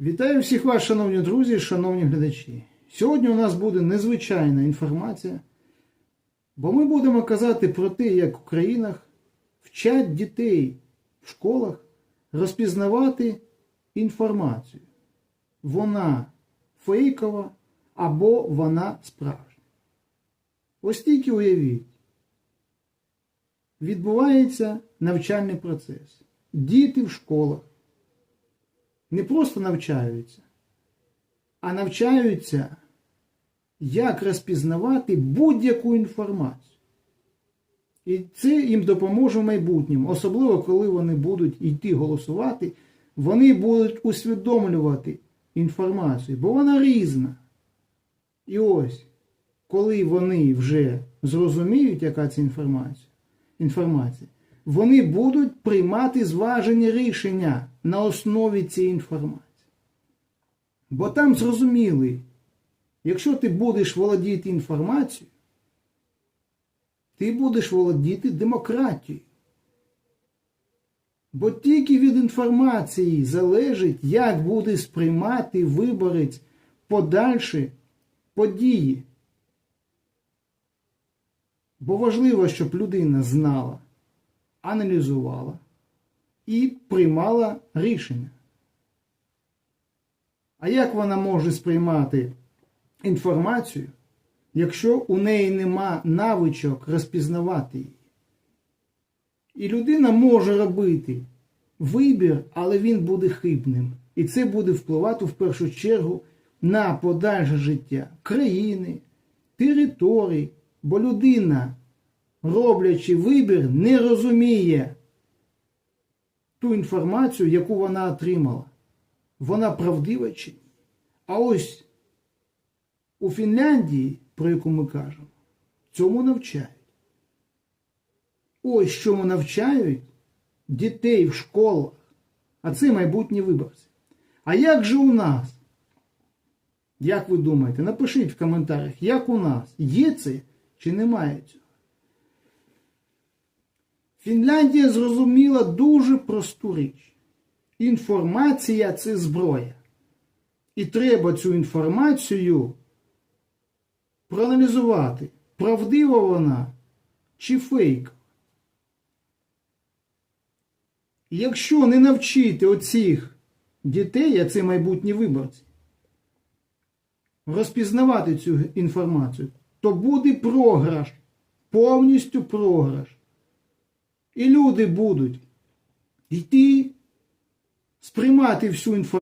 Вітаю всіх вас, шановні друзі, шановні глядачі. Сьогодні у нас буде незвичайна інформація, бо ми будемо казати про те, як в країнах вчать дітей в школах розпізнавати інформацію. Вона фейкова або вона справжня. Ось тільки уявіть, відбувається навчальний процес. Діти в школах не просто навчаються, а навчаються, як розпізнавати будь-яку інформацію. І це їм допоможе в майбутньому, особливо коли вони будуть йти голосувати, вони будуть усвідомлювати інформацію, бо вона різна. І ось, коли вони вже зрозуміють, яка це інформація, інформація, вони будуть приймати зважені рішення на основі цієї інформації. Бо там зрозуміли, якщо ти будеш володіти інформацією, ти будеш володіти демократією. Бо тільки від інформації залежить, як буде сприймати виборець подальші події. Бо важливо, щоб людина знала, аналізувала і приймала рішення. А як вона може сприймати інформацію, якщо у неї нема навичок розпізнавати її? І людина може робити вибір, але він буде хибним. І це буде впливати в першу чергу на подальше життя країни, територій, бо людина, роблячи вибір, не розуміє ту інформацію, яку вона отримала. Вона правдива чи ні? А ось у Фінляндії, про яку ми кажемо, цьому навчають. Ось чому навчають дітей в школах, а це майбутні виборці. А як же у нас? Як ви думаєте? Напишіть в коментарях, як у нас? Є це чи немає цього? Фінляндія зрозуміла дуже просту річ. Інформація це зброя. І треба цю інформацію проаналізувати, правдива вона чи фейк. Якщо не навчити оцих дітей, а це майбутні виборці, розпізнавати цю інформацію, то буде програш, повністю програш. І люди будуть йти сприймати всю інформацію.